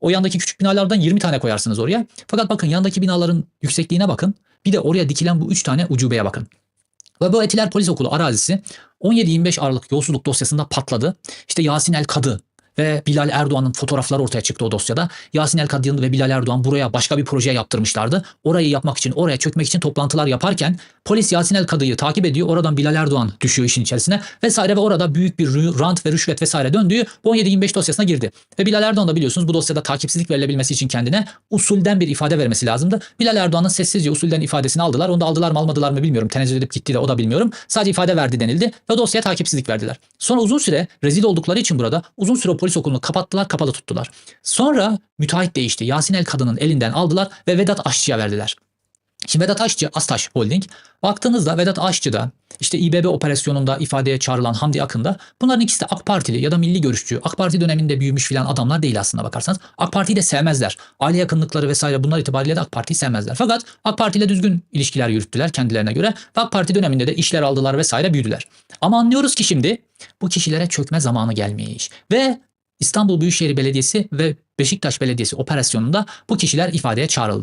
O yandaki küçük binalardan 20 tane koyarsınız oraya. Fakat bakın yandaki binaların yüksekliğine bakın. Bir de oraya dikilen bu 3 tane ucubeye bakın. Ve bu Etiler Polis Okulu arazisi 17-25 Aralık yolsuzluk dosyasında patladı. İşte Yasin El Kadı ve Bilal Erdoğan'ın fotoğrafları ortaya çıktı o dosyada. Yasin El Kadı ve Bilal Erdoğan buraya başka bir proje yaptırmışlardı. Orayı yapmak için, oraya çökmek için toplantılar yaparken polis Yasin El Kadı'yı takip ediyor. Oradan Bilal Erdoğan düşüyor işin içerisine vesaire ve orada büyük bir rant ve rüşvet vesaire döndüğü bu 17-25 dosyasına girdi. Ve Bilal Erdoğan da biliyorsunuz bu dosyada takipsizlik verilebilmesi için kendine usulden bir ifade vermesi lazımdı. Bilal Erdoğan'ın sessizce usulden ifadesini aldılar. Onu da aldılar mı almadılar mı bilmiyorum. Tenezzül edip gitti de o da bilmiyorum. Sadece ifade verdi denildi ve dosyaya takipsizlik verdiler. Sonra uzun süre rezil oldukları için burada uzun süre o polis okulunu kapattılar, kapalı tuttular. Sonra müteahhit değişti. Yasin El Kadın'ın elinden aldılar ve Vedat Aşçı'ya verdiler. Şimdi Vedat Aşçı, Astaş Holding. Baktığınızda Vedat Aşçı'da işte İBB operasyonunda ifadeye çağrılan Hamdi Akın'da bunların ikisi de AK Partili ya da milli görüşçü. AK Parti döneminde büyümüş filan adamlar değil aslında bakarsanız. AK Parti'yi de sevmezler. Aile yakınlıkları vesaire bunlar itibariyle de AK Parti'yi sevmezler. Fakat AK Parti ile düzgün ilişkiler yürüttüler kendilerine göre. Ve AK Parti döneminde de işler aldılar vesaire büyüdüler. Ama anlıyoruz ki şimdi bu kişilere çökme zamanı gelmiş. Ve İstanbul Büyükşehir Belediyesi ve Beşiktaş Belediyesi operasyonunda bu kişiler ifadeye çağrıldı.